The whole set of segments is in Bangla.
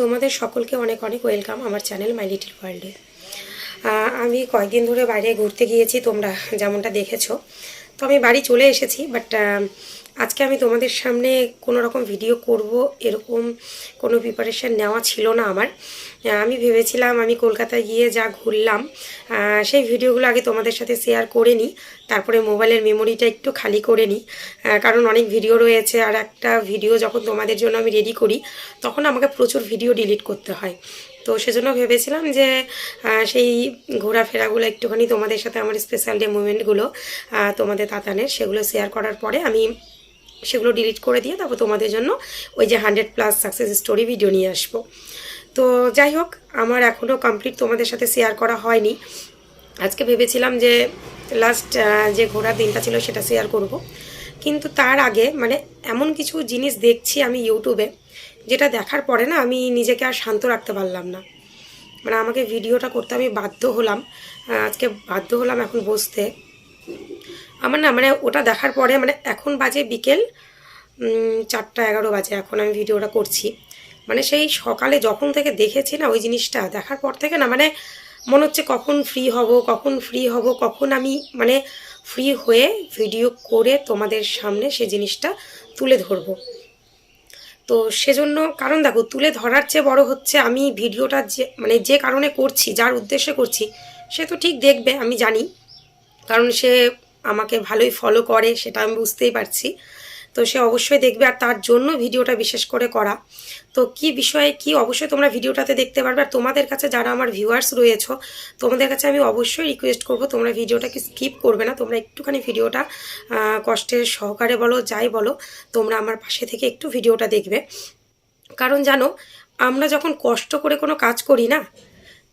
তোমাদের সকলকে অনেক অনেক ওয়েলকাম আমার চ্যানেল মাই লিটিল ওয়ার্ল্ডে। আমি কয়েকদিন ধরে বাইরে ঘুরতে গিয়েছি, তোমরা যেমনটা দেখেছ। তো আমি বাড়ি চলে এসেছি, বাট আজকে আমি তোমাদের সামনে কোনো রকম ভিডিও করব, এরকম কোনো প্রিপারেশান নেওয়া ছিল না আমার। আমি ভেবেছিলাম আমি কলকাতায় গিয়ে যা ঘুরলাম সেই ভিডিওগুলো আগে তোমাদের সাথে শেয়ার করে নিই, তারপরে মোবাইলের মেমোরিটা একটু খালি করে নিই। কারণ অনেক ভিডিও রয়েছে, আর একটা ভিডিও যখন তোমাদের জন্য আমি রেডি করি, তখন আমাকে প্রচুর ভিডিও ডিলিট করতে হয়। তো সেজন্য ভেবেছিলাম যে সেই ঘোরাফেরাগুলো একটুখানি তোমাদের সাথে আমার স্পেশাল ডে মুভমেন্টগুলো তোমাদের তাতানের সেগুলো শেয়ার করার পরে আমি সেগুলো ডিলিট করে দিয়ে তারপর তোমাদের জন্য ওই যে hundred plus success story video নিয়ে আসব। তো যাই হোক, আমার এখনও কমপ্লিট তোমাদের সাথে শেয়ার করা হয়নি। আজকে ভেবেছিলাম যে লাস্ট যে ঘোরার দিনটা ছিল সেটা শেয়ার করব। কিন্তু তার আগে মানে এমন কিছু জিনিস দেখছি আমি ইউটিউবে, যেটা দেখার পরে না আমি নিজেকে আর শান্ত রাখতে পারলাম না। মানে আমাকে ভিডিওটা করতে আমি বাধ্য হলাম। আজকে বাধ্য হলাম এখন বসতে। আমার না মানে ওটা দেখার পরে মানে এখন বাজে বিকেল চারটা এগারো বাজে এখন আমি ভিডিওটা করছি। মানে সেই সকালে যখন থেকে দেখেছি না ওই জিনিসটা, দেখার পর থেকে না মানে মনে হচ্ছে কখন ফ্রি হব, কখন ফ্রি হব, কখন আমি মানে ফ্রি হয়ে ভিডিও করে তোমাদের সামনে সে জিনিসটা তুলে ধরবো। তো সেজন্য কারণ দেখো, তুলে ধরার চেয়ে বড় হচ্ছে আমি ভিডিওটা যে মানে যে কারণে করছি, যার উদ্দেশ্যে করছি, সে তো ঠিক দেখবে, আমি জানি। কারণ সে আমাকে ভালোই ফলো করে, সেটা আমি বুঝতেই পারছি। তো সে অবশ্যই দেখবে আর তার জন্য ভিডিওটা বিশেষ করে করা। তো কি বিষয়ে কি অবশ্যই তোমরা ভিডিওটাতে দেখতে পারবে আর তোমাদের কাছে যারা আমার ভিউয়ার্স রয়েছো, তোমাদের কাছে আমি অবশ্যই রিকোয়েস্ট করব তোমরা ভিডিওটাকে স্কিপ করবে না। তোমরা একটুখানি ভিডিওটা কষ্টের সহকারে বলো, যাই বলো, তোমরা আমার পাশে থেকে একটু ভিডিওটা দেখবে। কারণ জানো, আমরা যখন কষ্ট করে কোনো কাজ করি না,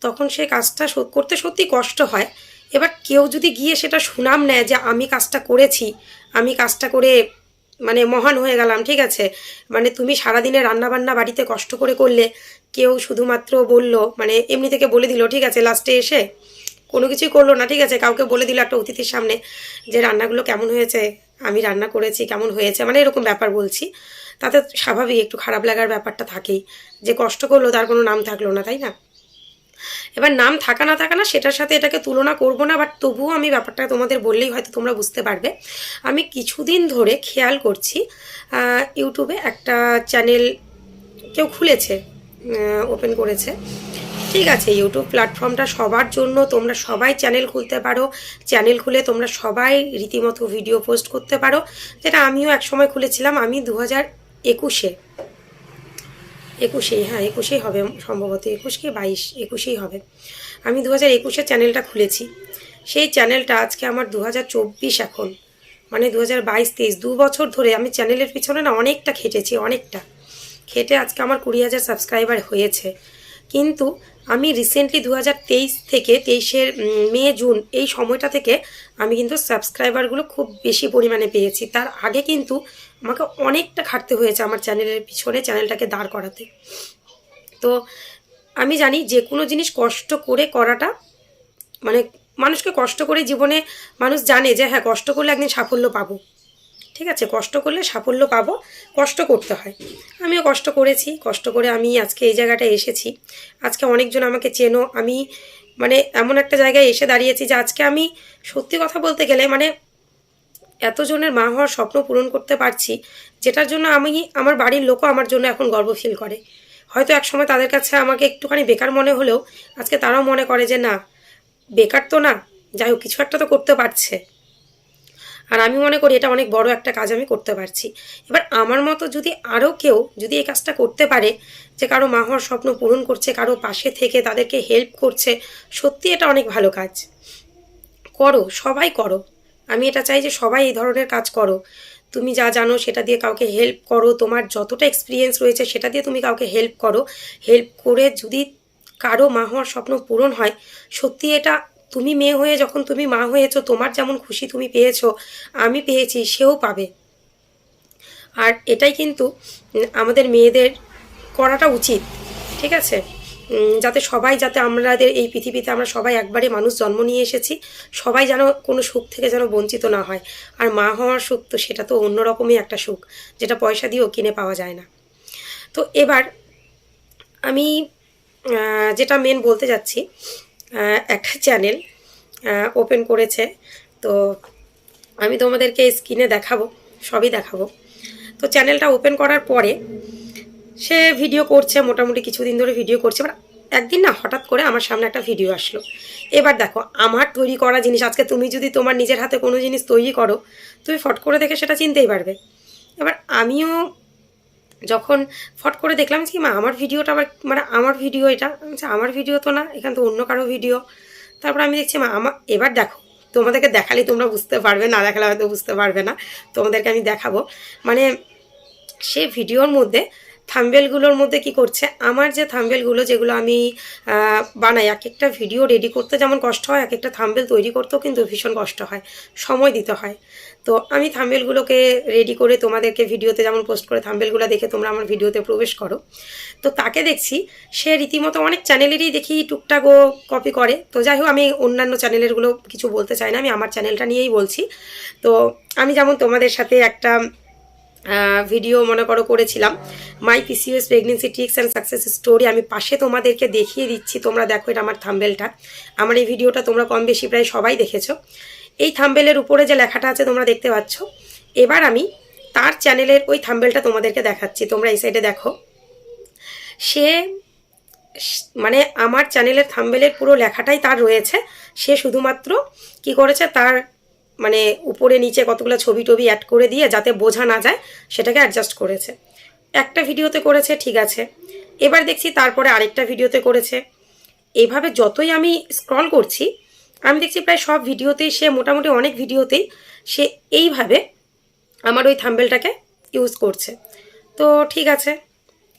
তখন সেই কাজটা করতে সত্যি কষ্ট হয়। এবার কেউ যদি গিয়ে সেটা সুনাম নেয় যে আমি কাজটা করেছি, আমি কাজটা করে মানে মহান হয়ে গেলাম, ঠিক আছে? মানে তুমি সারাদিনে রান্নাবান্না বাড়িতে কষ্ট করে করলে, কেউ শুধুমাত্র বলল মানে এমনি থেকে বলে দিল, ঠিক আছে লাস্টে এসে কোনো কিছুই করল না, ঠিক আছে? কাউকে বলে দিল একটা অতিথির সামনে যে রান্নাগুলো কেমন হয়েছে, আমি রান্না করেছি, কেমন হয়েছে মানে এরকম ব্যাপার বলছি। তাতে স্বাভাবিক, একটু খারাপ লাগার ব্যাপারটা থাকেই। যে কষ্ট করল, তার কোনো নাম থাকল না, তাই না? এবার নাম থাকা না থাকা না, সেটার সাথে এটাকে তুলনা করব না বাট তবুও আমি ব্যাপারটা তোমাদের বললেই হয়তো তোমরা বুঝতে পারবে। আমি কিছুদিন ধরে খেয়াল করছি ইউটিউবে একটা চ্যানেল কেউ খুলেছে ওপেন করেছে। ঠিক আছে, ইউটিউব প্ল্যাটফর্মটা সবার জন্য, তোমরা সবাই চ্যানেল খুলতে পারো। চ্যানেল খুলে তোমরা সবাই রীতিমতো ভিডিও পোস্ট করতে পারো। যেটা আমিও একসময় খুলেছিলাম, আমি দু হাজার একুশে একুশেই হ্যাঁ একুশেই হবে সম্ভবত একুশ কি বাইশ, একুশেই হবে। আমি দু হাজার একুশে চ্যানেলটা খুলেছি। সেই চ্যানেলটা আজকে আমার দু হাজার চব্বিশ এখন। মানে দু হাজার বাইশ, তেইশ, দু বছর ধরে আমি চ্যানেলের পিছনে না অনেকটা খেটেছি, অনেকটা। খেটে আজকে আমার কুড়ি হাজার সাবস্ক্রাইবার হয়েছে। কিন্তু আমি রিসেন্টলি দু হাজার তেইশ থেকে তেইশের মে, জুন এই সময়টা থেকে আমি কিন্তু সাবস্ক্রাইবারগুলো খুব বেশি পরিমাণে পেয়েছি। তার আগে কিন্তু আমাকে অনেকটা খাটতে হয়েছে আমার চ্যানেলের পিছনে চ্যানেলটাকে দাঁড় করাতে। তো আমি জানি যে কোনো জিনিস কষ্ট করে করাটা মানে মানুষকে কষ্ট করে জীবনে মানুষ জানে যে হ্যাঁ কষ্ট করলে একদিন সাফল্য পাবো। ঠিক আছে, কষ্ট করলে সাফল্য পাবো, কষ্ট করতে হয়। আমিও কষ্ট করেছি, কষ্ট করে আমি আজকে এই জায়গাটায় এসেছি। আজকে অনেকজন আমাকে চেনো, আমি মানে এমন একটা জায়গায় এসে দাঁড়িয়েছি যে আজকে আমি সত্যি কথা বলতে গেলে মানে এতজনের মা হওয়ার স্বপ্ন পূরণ করতে পারছি, যেটার জন্য আমি আমার বাড়ির লোকও আমার জন্য এখন গর্ব ফিল করে। হয়তো এক সময় তাদের কাছে আমাকে একটুখানি বেকার মনে হলেও আজকে তারাও মনে করে যে না, বেকার তো না, যাই হোক, কিছু একটা তো করতে পারছে। আর আমি মনে করি এটা অনেক বড় একটা কাজ আমি করতে পারছি। এবার আমার মতো যদি আরও কেউ যদি এই কাজটা করতে পারে, যে কারও মা হওয়ার স্বপ্ন পূরণ করছে, কারও পাশে থেকে তাদেরকে হেল্প করছে, সত্যি এটা অনেক ভালো কাজ। করো, সবাই করো। আমি এটা চাই যে সবাই এই ধরনের কাজ করো। তুমি যা জানো সেটা দিয়ে কাউকে হেল্প করো, তোমার যতটা এক্সপিরিয়েন্স রয়েছে সেটা দিয়ে তুমি কাউকে হেল্প করো। হেল্প করে যদি কারও মা হওয়ার স্বপ্ন পূরণ হয়, সত্যি এটা তুমি মেয়ে হয়ে যখন তুমি মা হয়েছো, তোমার যেমন খুশি তুমি পেয়েছ, আমি পেয়েছি, সেও পাবে। আর এটাই কিন্তু আমাদের মেয়েদের করাটা উচিত, ঠিক আছে? যাতে সবাই যাতে আমাদের এই পৃথিবীতে আমরা সবাই একবারে মানুষ জন্ম নিয়ে এসেছি, সবাই যেন কোনো সুখ থেকে যেন বঞ্চিত না হয়। আর মা হওয়ার সুখ তো সেটা তো অন্যরকমই একটা সুখ, যেটা পয়সা দিয়েও কিনে পাওয়া যায় না। তো এবার আমি যেটা মেন বলতে যাচ্ছি একটা চ্যানেল ওপেন করেছে। তো আমি তোমাদেরকে স্ক্রিনে দেখাবো, সবই দেখাবো। তো চ্যানেলটা ওপেন করার পরে সে ভিডিও করছে, মোটামুটি কিছুদিন ধরে ভিডিও করছে, এবার একদিন না হঠাৎ করে আমার সামনে একটা ভিডিও আসলো। এবার দেখো, আমার তৈরি করা জিনিস, আজকে তুমি যদি তোমার নিজের হাতে কোনো জিনিস তৈরি করো, তুমি ফট করে দেখে সেটা চিনতেই পারবে। এবার আমিও যখন ফট করে দেখলাম যে, মা, আমার ভিডিওটা আবার মানে আমার ভিডিও এটা। আমি আমার ভিডিও তো না, এখান তো অন্য কারও ভিডিও। তারপর আমি দেখছি, মা আমার এবার দেখো, তোমাদেরকে দেখালে তোমরা বুঝতে পারবে, না দেখালে হয়তো বুঝতে পারবে না। তোমাদেরকে আমি দেখাবো। মানে সে ভিডিওর মধ্যে থাম্বেলগুলোর মধ্যে কি করছে? আমার যে থাম্বেলগুলো যেগুলো আমি বানাই এক একটা ভিডিও রেডি করতে যেমন কষ্ট হয় এক একটা থাম্বেল তৈরি করতেও কিন্তু ভীষণ কষ্ট হয়, সময় দিতে হয়। তো আমি থাম্বেলগুলোকে রেডি করে তোমাদেরকে ভিডিওতে যেমন পোস্ট করে থাম্বেলগুলো দেখে তোমরা আমার ভিডিওতে প্রবেশ করো। তো তাকে দেখছি, সে রীতিমতো অনেক চ্যানেলেরই দেখি, টুকটাক ও কপি করে। তো যাই হোক, আমি অন্যান্য চ্যানেলেরগুলো কিছু বলতে চাই না, আমি আমার চ্যানেলটা নিয়েই বলছি। তো আমি যেমন তোমাদের সাথে একটা ভিডিও মনে করো করেছিলাম। My PCS pregnancy tricks and success story আমি পাশে তোমাদেরকে দেখিয়ে দিচ্ছি, তোমরা দেখো এটা আমার থাম্বেলটা আমার এই ভিডিওটা তোমরা কম বেশি প্রায় সবাই দেখেছ। এই থাম্বেলের উপরে যে লেখাটা আছে তোমরা দেখতে পাচ্ছ। এবার আমি তার চ্যানেলের ওই থাম্বেলটা তোমাদেরকে দেখাচ্ছি, তোমরা এই সাইডে দেখো। সে মানে আমার চ্যানেলের থাম্বেলের পুরো লেখাটাই তার রয়েছে। সে শুধুমাত্র কি করেছে? তার মানে উপরে নিচে কতগুলো ছবি টবি অ্যাড করে দিয়ে যাতে বোঝা না যায়, সেটাকে অ্যাডজাস্ট করেছে। একটা ভিডিওতে করেছে, ঠিক আছে। এবার দেখছি তারপরে আরেকটা ভিডিওতে করেছে। এইভাবে যতই আমি স্ক্রল করছি, আমি দেখছি প্রায় সব ভিডিওতেই সে মোটামুটি অনেক ভিডিওতেই সে এইভাবে আমার ওই থাম্বেলটাকে ইউজ করছে। তো ঠিক আছে,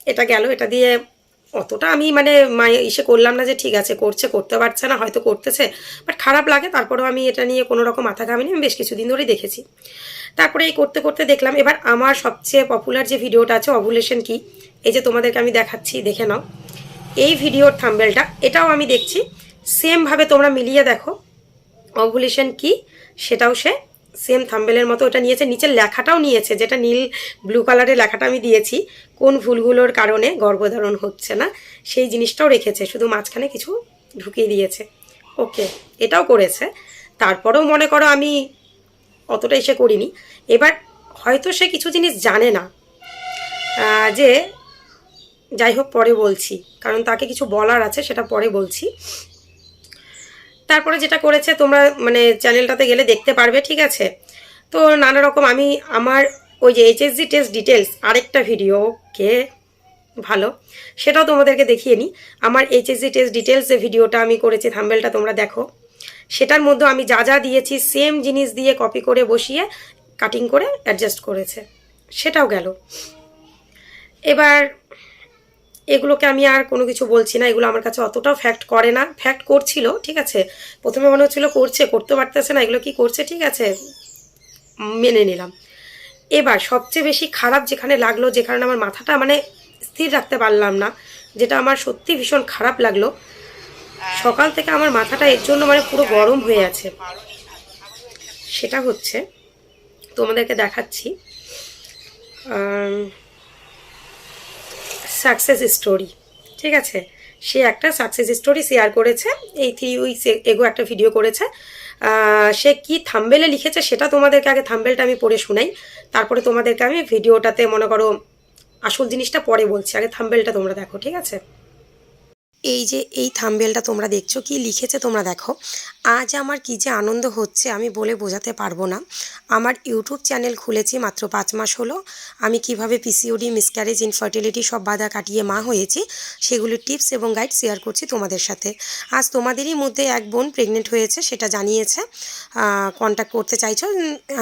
এটা গেল, এটা দিয়ে অতটা আমি মানে ইসে করলাম না যে ঠিক আছে, করছে, করতে পারছে না, হয়তো করতেছে। বাট খারাপ লাগে, তারপরেও আমি এটা নিয়ে কোনো রকম মাথা ঘামিনি আমি বেশ কিছুদিন ধরেই দেখেছি। তারপরে এই করতে করতে দেখলাম, এবার আমার সবচেয়ে পপুলার যে ভিডিওটা আছে অভুলেশন কি, এই যে তোমাদেরকে আমি দেখাচ্ছি, দেখে নাও। এই ভিডিওর থাম্বেলটা এটাও আমি দেখছি। সেমভাবে তোমরা মিলিয়ে দেখো অভুলেশন কি, সেটাও সে সেম থাম্বেলের মতো ওটা নিয়েছে। নিচের লেখাটাও নিয়েছে, যেটা নীল ব্লু কালারের লেখাটা আমি দিয়েছি। কোন ভুলগুলোর কারণে গর্ভধারণ হচ্ছে না, সেই জিনিসটাও রেখেছে, শুধু মাঝখানে কিছু ঢুকিয়ে দিয়েছে। ওকে এটাও করেছে। তারপরেও মনে করো আমি অতটা এসে করিনি। এবার হয়তো সে কিছু জিনিস জানে না। যে যাই হোক পরে বলছি, কারণ তাকে কিছু বলার আছে, সেটা পরে বলছি। তারপরে যেটা করেছে, তোমরা মানে চ্যানেলটাতে গেলে দেখতে পারবে, ঠিক আছে? তো নানা রকম আমি আমার ওই যে এইচএসজি টেস্ট ডিটেলস আরেকটা ভিডিও কে ভালো, সেটাও তোমাদেরকে দেখিয়ে নিই। আমার এইচএসজি টেস্ট ডিটেলস যে ভিডিওটা আমি করেছি থাম্বেলটা তোমরা দেখো। সেটার মধ্যে আমি যা যা দিয়েছি সেম জিনিস দিয়ে কপি করে বসিয়ে কাটিং করে অ্যাডজাস্ট করেছে। সেটাও গেল। এবার এগুলোকে আমি আর কোনো কিছু বলছি না, এগুলো আমার কাছে অতটাও ফ্যাক্ট করে না। ফ্যাক্ট করছিল, ঠিক আছে? প্রথমে মনে হচ্ছিল করছে করতে পারতেছে না, এগুলো কি করছে, ঠিক আছে? মেনে নিলাম। এবার সবচেয়ে বেশি খারাপ যেখানে লাগল যেখানে আমার মাথাটা মানে স্থির রাখতে পারলাম না, যেটা আমার সত্যি ভীষণ খারাপ লাগল। সকাল থেকে আমার মাথাটা এর জন্য মানে পুরো গরম হয়ে আছে। সেটা হচ্ছে, তোমাদেরকে দেখাচ্ছি সাকসেস স্টোরি ঠিক আছে? সে একটা সাকসেস স্টোরি শেয়ার করেছে, এই থ্রি উইকস এগো একটা ভিডিও করেছে। সে কি থাম্বেলে লিখেছে সেটা তোমাদেরকে আগে থাম্বেলটা আমি পড়ে শোনাই। তারপরে তোমাদেরকে আমি ভিডিওটাতে মনে করো আসল জিনিসটা পরে বলছি, আগে থাম্বেলটা তোমরা দেখো, ঠিক আছে? এই যে এই থাম্বেলটা তোমরা দেখছ, কি লিখেছে তোমরা দেখো। আজ আমার কি যে আনন্দ হচ্ছে আমি বলে বোঝাতে পারব না। আমার ইউটিউব চ্যানেল খুলেছি মাত্র পাঁচ মাস হলো। আমি কীভাবে পিসিওডি মিসক্যারেজ ইনফার্টিলিটি সব বাধা কাটিয়ে মা হয়েছি, সেগুলির টিপস এবং গাইড শেয়ার করছি তোমাদের সাথে। আজ তোমাদেরই মধ্যে এক বোন প্রেগনেন্ট হয়েছে, সেটা জানিয়েছে কন্ট্যাক্ট করতে চাইছো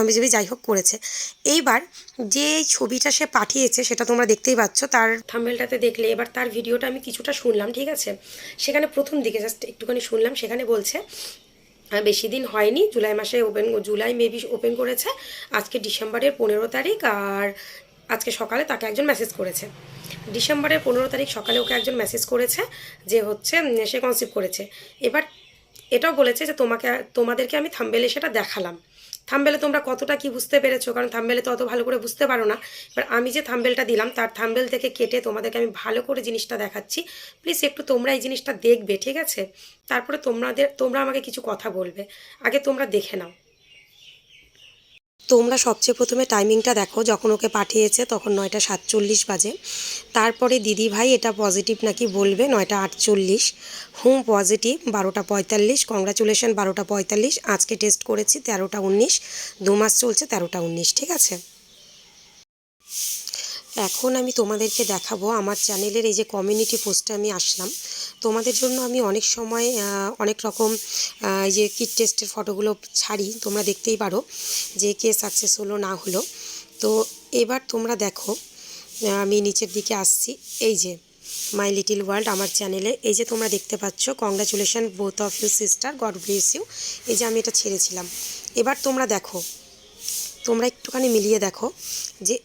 আমি যদি যাই হোক করেছে। এইবার যে ছবিটা সে পাঠিয়েছে, সেটা তোমরা দেখতেই পাচ্ছ, তার থাম্বেলটাতে দেখলে, এবার তার ভিডিওটা আমি কিছুটা শুনলাম, ঠিক আছে? সেখানে প্রথম দিকে জাস্ট একটুখানি শুনলাম, সেখানে বলছে বেশি দিন হয়নি, জুলাই মাসে ওপেন জুলাই মেবি ওপেন করেছে, আজকে ডিসেম্বরের পনেরো তারিখ, আর আজকে সকালে তাকে একজন মেসেজ করেছে। ডিসেম্বরের পনেরো তারিখ সকালে ওকে একজন মেসেজ করেছে, যে হচ্ছে সে কনসিভ করেছে। এবার এটাও বলেছে যে তোমাকে, তোমাদেরকে আমি থাম্বেলে সেটা দেখালাম। থাম্বেলে তোমরা কতটা কি বুঝতে পেরেছ? কারণ থাম্বেলে তো অত ভালো করে বুঝতে পারো না। এবার আমি যে থাম্বেলটা দিলাম, তার থাম্বেল থেকে কেটে তোমাদেরকে আমি ভালো করে জিনিসটা দেখাচ্ছি। প্লিজ একটু তোমরা এই জিনিসটা দেখবে, ঠিক আছে? তারপরে তোমাদের, তোমরা আমাকে কিছু কথা বলবে। আগে তোমরা দেখে নাও। তোমরা সবচেয়ে প্রথমে টাইমিংটা দেখো, যখন ওকে পাঠিয়েছে তখন নয়টা সাতচল্লিশ বাজে। তারপরে দিদি ভাই এটা পজিটিভ নাকি বলবে, নয়টা আটচল্লিশ। হুম পজিটিভ বারোটা পঁয়তাল্লিশ। কংগ্রাচুলেশন বারোটা পঁয়তাল্লিশ। আজকে টেস্ট করেছি তেরোটা উনিশ। দু মাস চলছে তেরোটা উনিশ, ঠিক আছে? এখন আমি তোমাদেরকে দেখাবো আমার চ্যানেলের এই যে কমিউনিটি পোস্টে আমি আসলাম। তোমাদের জন্য আমি অনেক সময় অনেক রকম এই যে কিট টেস্টের ফটোগুলো ছাড়ি, তোমরা দেখতেই পারো যে কে সাকসেস হলো, না হলো। তো এবার তোমরা দেখো আমি নিচের দিকে আসছি। এই যে মাই লিটিল ওয়ার্ল্ড আমার চ্যানেলে, এই যে তোমরা দেখতে পাচ্ছ congratulation both of you sister God bless you এই যে আমি এটা ছেড়েছিলাম। এবার তোমরা দেখো, তোমরা একটুখানি মিলিয়ে দেখো যে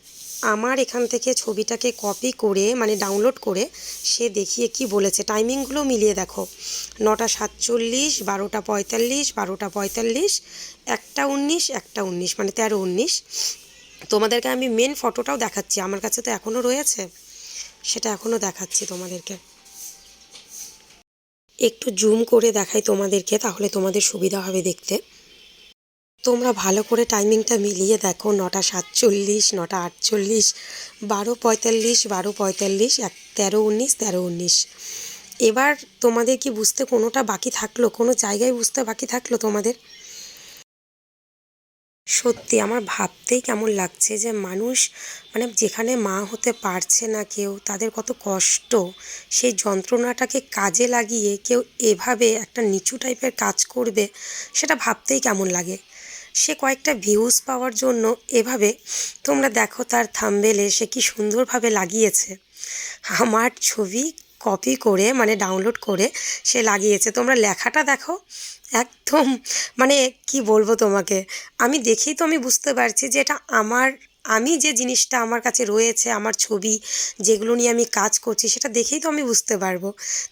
আমার এখান থেকে ছবিটাকে কপি করে মানে ডাউনলোড করে সে দেখিয়ে কি বলেছে। টাইমিংগুলো মিলিয়ে দেখো। নটা সাতচল্লিশ, বারোটা পঁয়তাল্লিশ বারোটা পঁয়তাল্লিশ, একটা উনিশ একটা উনিশ মানে তেরো উনিশ। তোমাদেরকে আমি মেন ফটোটাও দেখাচ্ছি। আমার কাছে তো এখনও রয়েছে। সেটা এখনও দেখাচ্ছি তোমাদেরকে। একটু জুম করে দেখাই তোমাদেরকে, তাহলে তোমাদের সুবিধা হবে দেখতে। তোমরা ভালো করে টাইমিংটা মিলিয়ে দেখো, নটা সাতচল্লিশ, নটা আটচল্লিশ, বারো পঁয়তাল্লিশ বারো পঁয়তাল্লিশ, এক, তেরো উনিশ তেরো উনিশ। এবার তোমাদের কি বুঝতে কোনোটা বাকি থাকল? কোনো জায়গায় বুঝতে বাকি থাকল তোমাদের? সত্যি, আমার ভাবতেই কেমন লাগছে যে মানুষ মানে যেখানে মা হতে পারছে না কেউ, তাদের কত কষ্ট। সেই যন্ত্রণাটাকে কাজে লাগিয়ে কেউ এভাবে একটা নিচু টাইপের কাজ করবে, সেটা ভাবতেই কেমন লাগে। সে কয়েকটা ভিউজ পাওয়ার জন্য এভাবে তোমরা দেখো তার থাম্বেলে সে কি সুন্দরভাবে লাগিয়েছে। আমার ছবি কপি করে মানে ডাউনলোড করে সে লাগিয়েছে। তোমরা লেখাটা দেখো, একদম মানে কি বলব তোমাকে? আমি দেখেই তো আমি বুঝতে পারছি যে এটা আমার আমি যে জিনিসটা আমার কাছে রয়েছে, আমার ছবি যেগুলো নিয়ে আমি কাজ করছি, সেটা দেখেই তো আমি বুঝতে পারব।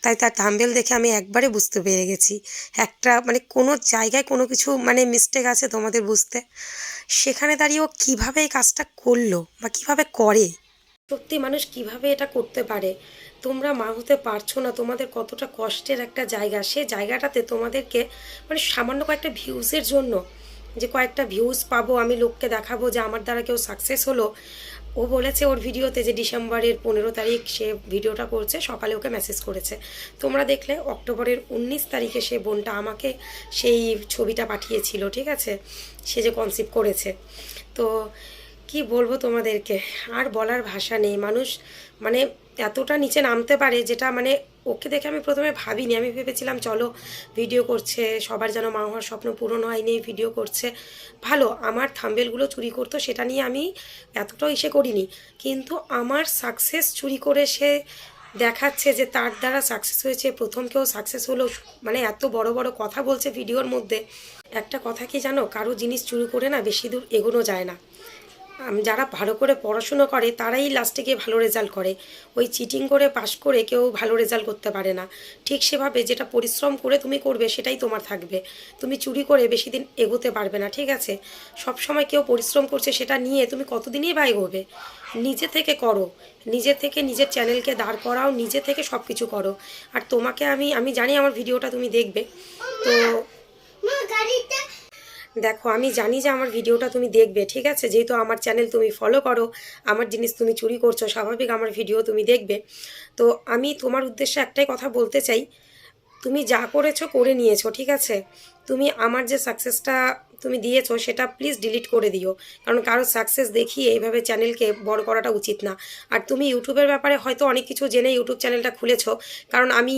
তাই তার থাম্বেল দেখে আমি একবারে বুঝতে পেরে গেছি। একটা মানে কোনো জায়গায় কোনো কিছু মানে মিস্টেক আছে তোমাদের বুঝতে? সেখানে দাঁড়িয়ে ও কীভাবে এই কাজটা করল বা কীভাবে করে? সত্যি মানুষ কীভাবে এটা করতে পারে? তোমরা মা হতে পারছ না, তোমাদের কতটা কষ্টের একটা জায়গা। সে জায়গাটাতে তোমাদেরকে মানে সামান্য কয়েকটা ভিউজের জন্য যে কয়েকটা ভিউজ পাবো, আমি লোককে দেখাবো যে আমার দ্বারা কেউ সাকসেস হলো। ও বলেছে ওর ভিডিওতে যে ডিসেম্বরের পনেরো তারিখ সে ভিডিওটা করছে, সকালে ওকে মেসেজ করেছে। তোমরা দেখলে অক্টোবরের উনিশ তারিখে সে বোনটা আমাকে সেই ছবিটা পাঠিয়েছিল, ঠিক আছে? সে যে কনসিভ করেছে। তো কি বলব তোমাদেরকে? আর বলার ভাষা নেই। মানুষ মানে এতটা নিচে নামতে পারে যেটা মানে ওকে দেখে আমি প্রথমে ভাবিনি। আমি ভেবেছিলাম, চলো ভিডিও করছে। সবার যেন মা হওয়ার স্বপ্ন পূরণ হয়নি ভিডিও করছে। ভালো, আমার থাম্বেলগুলো চুরি করতো, সেটা নিয়ে আমি এতটাও ইসে করিনি। কিন্তু আমার সাকসেস চুরি করে সে দেখাচ্ছে যে তার দ্বারা সাকসেস হয়েছে। প্রথম কেউ সাকসেস হলো মানে এত বড় বড় কথা বলছে ভিডিওর মধ্যে। একটা কথা কি জানো? কারও জিনিস চুরি করে না, বেশি দূর এগোনো যায় না। যারা ভালো করে পড়াশুনো করে, তারাই লাস্টে গিয়ে ভালো রেজাল্ট করে। ওই চিটিং করে পাশ করে কেউ ভালো রেজাল্ট করতে পারে না। ঠিক সেভাবে যেটা পরিশ্রম করে তুমি করবে, সেটাই তোমার থাকবে। তুমি চুরি করে বেশি দিন এগোতে পারবে না, ঠিক আছে? সব সময় কেউ পরিশ্রম করছে সেটা নিয়ে তুমি কতদিনই বা এগোবে? নিজে থেকে করো। নিজে থেকে নিজের চ্যানেলকে দাঁড় করাও, নিজে থেকে সব কিছু করো। আর তোমাকে আমি আমি জানি আমার ভিডিওটা তুমি দেখবে। তো দেখো, আমি জানি যে আমার ভিডিওটা তুমি দেখবে, ঠিক আছে? যেহেতু আমার চ্যানেল তুমি ফলো করো, আমার জিনিস তুমি চুরি করছ, স্বাভাবিক আমার ভিডিও তুমি দেখবে। তো আমি তোমার উদ্দেশ্যে একটাই কথা বলতে চাই, তুমি যা করেছ করে নিয়েছো, ঠিক আছে? তুমি আমার যে সাকসেসটা তুমি দিয়েছ সেটা প্লিজ ডিলিট করে দিও। কারণ কারও সাকসেস দেখিয়ে এইভাবে চ্যানেলকে বড় করাটা উচিত না। আর তুমি ইউটিউবের ব্যাপারে হয়তো অনেক কিছু জেনে ইউটিউব চ্যানেলটা খুলেছো। কারণ আমি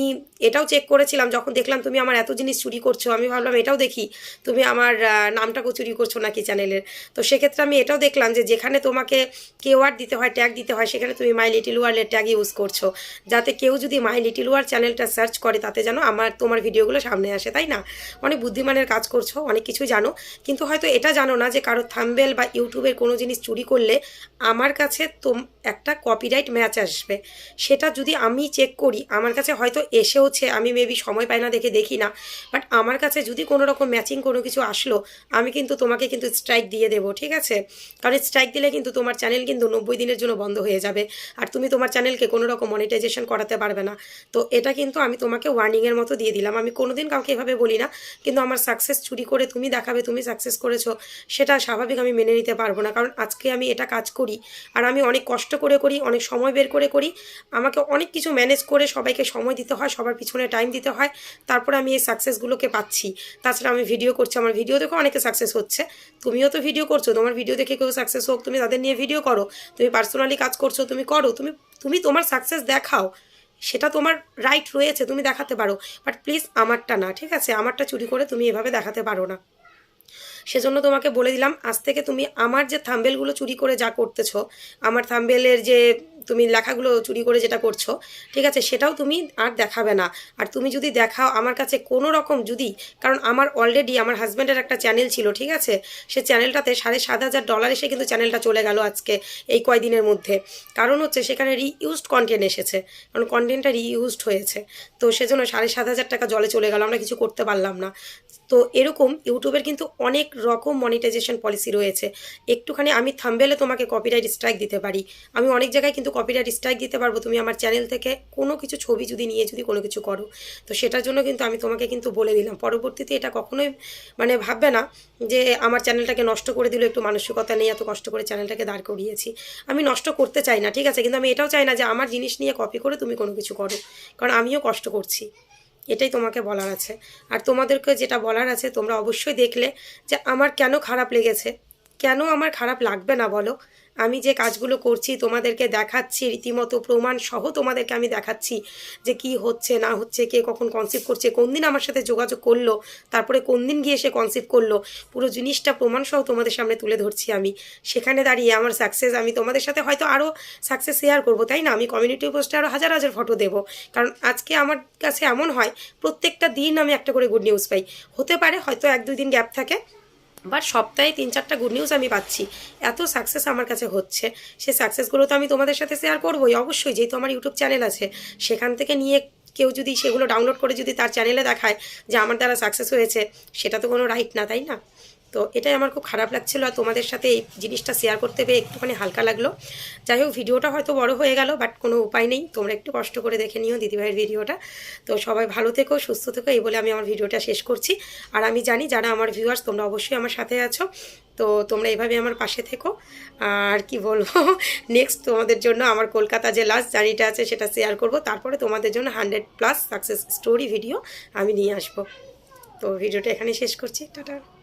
এটাও চেক করেছিলাম, যখন দেখলাম তুমি আমার এত জিনিস চুরি করছ, আমি ভাবলাম এটাও দেখি, তুমি আমার নামটাকেও চুরি করছ নাকি চ্যানেলের তো সেক্ষেত্রে আমি এটাও দেখলাম যে যেখানে তোমাকে কেওয়ার্ড দিতে হয় ট্যাগ দিতে হয়, সেখানে তুমি মাই লিটিল ওয়ার্ল্ডের ট্যাগ ইউজ করছ। যাতে কেউ যদি মাই লিটিল ওয়ার্ল্ড চ্যানেলটা সার্চ করে, তাতে যেন আমার, তোমার ভিডিওগুলো সামনে আসে, তাই না? অনেক বুদ্ধিমানের কাজ করছ, অনেক কিছু জানো। কিন্তু হয়তো এটা জানো না যে কারও থাম্বেল বা ইউটিউবের কোনো জিনিস চুরি করলে আমার কাছে তোম, একটা কপিরাইট ম্যাচ আসবে। সেটা যদি আমি চেক করি, আমার কাছে হয়তো এসেওছে, আমি মেবি সময় পাই না দেখে দেখি না বাট আমার কাছে যদি কোনো রকম ম্যাচিং কোনো কিছু আসলো, আমি কিন্তু তোমাকে কিন্তু স্ট্রাইক দিয়ে দেবো, ঠিক আছে? কারণ স্ট্রাইক দিলে কিন্তু তোমার চ্যানেল কিন্তু নব্বই দিনের জন্য বন্ধ হয়ে যাবে, আর তুমি তোমার চ্যানেলকে কোনো রকম মনিটাইজেশন করাতে পারবে না। তো এটা কিন্তু আমি তোমাকে ওয়ার্নিংয়ের মতো দিয়ে দিলাম। আমি কোনোদিন কাউকে এভাবে বলি না, কিন্তু আমার সাকসেস চুরি করে তুমি দেখাবে তুমি সাকসেস করেছ, সেটা স্বাভাবিক আমি মেনে নিতে পারব না। কারণ আজকে আমি এটা কাজ করি, আর আমি অনেক কষ্ট করে করি, অনেক সময় বের করে করি। আমাকে অনেক কিছু ম্যানেজ করে সবাইকে সময় দিতে হয়, সবার পিছনে টাইম দিতে হয়, তারপরে আমি এই সাকসেসগুলোকে পাচ্ছি। তাছাড়া আমি ভিডিও করছি, আমার ভিডিও দেখে অনেকে সাকসেস হচ্ছে। তুমিও তো ভিডিও করছ, তোমার ভিডিও দেখে কেউ সাকসেস হোক, তুমি তাদের নিয়ে ভিডিও করো। তুমি পার্সোনালি কাজ করছ, তুমি করো, তুমি তুমি তোমার সাকসেস দেখাও। সেটা তোমার রাইট রয়েছে, তুমি দেখাতে পারো। বাট প্লিজ আমারটা না, ঠিক আছে? আমারটা চুরি করে তুমি এভাবে দেখাতে পারো না। সেজন্য তোমাকে বলে দিলাম, আজ থেকে তুমি আমার যে থাম্বেলগুলো চুরি করে যা করতেছ, আমার থাম্বেলের যে তুমি লেখাগুলো চুরি করে যেটা করছ, ঠিক আছে, সেটাও তুমি আর দেখাবে না। আর তুমি যদি দেখাও আমার কাছে কোনো রকম যদি, কারণ আমার অলরেডি আমার হাজব্যান্ডের একটা চ্যানেল ছিল, ঠিক আছে, সে চ্যানেলটাতে সাড়ে সাত হাজার ডলার এসে কিন্তু চ্যানেলটা চলে গেল আজকে, এই কয়দিনের মধ্যে। কারণ হচ্ছে সেখানে রিইউজড কন্টেন্ট এসেছে, কারণ কন্টেন্টটা রিইউজড হয়েছে। তো সেজন্য সাড়ে সাত হাজার টাকা জলে চলে গেল, আমরা কিছু করতে পারলাম না। তো এরকম ইউটিউবের কিন্তু অনেক রকম মনিটাইজেশন পলিসি রয়েছে। একটুখানি আমি থাম্বেলে তোমাকে কপিরাইট স্ট্রাইক দিতে পারি। আমি অনেক জায়গায় কিন্তু কপিরাইট স্ট্রাইক দিতে পারব। তুমি আমার চ্যানেল থেকে কোনো কিছু ছবি যদি নিয়ে যদি কোনো কিছু করো, তো সেটার জন্য কিন্তু আমি তোমাকে কিন্তু বলে দিলাম। পরবর্তীতে এটা কখনোই মানে ভাববে না যে আমার চ্যানেলটাকে নষ্ট করে দিল, একটু মানসিকতা নেই এত কষ্ট করে চ্যানেলটাকে দাঁড় করিয়েছি। আমি নষ্ট করতে চাই না, ঠিক আছে? কিন্তু আমি এটাও চাই না যে আমার জিনিস নিয়ে কপি করে তুমি কোনো কিছু করো। কারণ আমিও কষ্ট করছি। এটাই তোমাকে বলার আছে। আর তোমাদেরকে যেটা বলার আছে, তোমরা অবশ্যই দেখলে যে আমার কেন খারাপ লেগেছে? কেন আমার খারাপ লাগবে না বলো? আমি যে কাজগুলো করছি, তোমাদেরকে দেখাচ্ছি, রীতিমতো প্রমাণ সহ তোমাদেরকে আমি দেখাচ্ছি যে কি হচ্ছে, না হচ্ছে, কে কখন কনসিভ করছে, কোন দিন আমার সাথে যোগাযোগ করল, তারপরে কোন দিন গিয়ে সে কনসিভ করল, পুরো জিনিসটা প্রমাণ সহ তোমাদের সামনে তুলে ধরছি আমি। সেখানে দাঁড়িয়ে আমার সাকসেস আমি তোমাদের সাথে হয়তো আরও সাকসেস শেয়ার করব, তাই না? আমি কমিউনিটি পোস্টে আরও হাজার হাজার ফটো দেবো। কারণ আজকে আমার কাছে এমন হয়, প্রত্যেকটা দিন আমি একটা করে গুড নিউজ পাই। হতে পারে হয়তো এক দুই দিন গ্যাপ থাকে বাট সপ্তাহে তিন, চারটা গুড নিউজ আমি পাচ্ছি। এত সাকসেস আমার কাছে হচ্ছে। সে সাকসেসগুলো তো আমি তোমাদের সাথে শেয়ার করবোই, অবশ্যই। যেহেতু আমার ইউটিউব চ্যানেল আছে, সেখান থেকে নিয়ে কেউ যদি সেগুলো ডাউনলোড করে যদি তার চ্যানেলে দেখায় যে আমার দ্বারা সাকসেস হয়েছে, সেটা তো কোনো রাইট না, তাই না? তো এটাই আমার খুব খারাপ লাগছিল আর তোমাদের সাথে এই জিনিসটা শেয়ার করতে পেরে একটুখানি হালকা লাগল। যাই হোক, ভিডিওটা হয়তো বড় হয়ে গেল বাট কোনো উপায় নেই। তোমরা একটু কষ্ট করে দেখে নিও দিদিভাইয়ের ভিডিওটা। তো সবাই ভালো থেকো, সুস্থ থেকো, এই বলে আমি আমার ভিডিওটা শেষ করছি। আর আমি জানি যারা আমার ভিউয়ার্স তোমরা অবশ্যই আমার সাথে আছো। তো তোমরা এভাবে আমার পাশে থেকো। আর কি বলব নেক্সট তোমাদের জন্য আমার কলকাতা যে লাস্ট জার্নিটা আছে, সেটা শেয়ার করব। তারপরে তোমাদের জন্য hundred plus success story video আমি নিয়ে আসব। তো ভিডিওটা এখানে শেষ করছি। টাটা।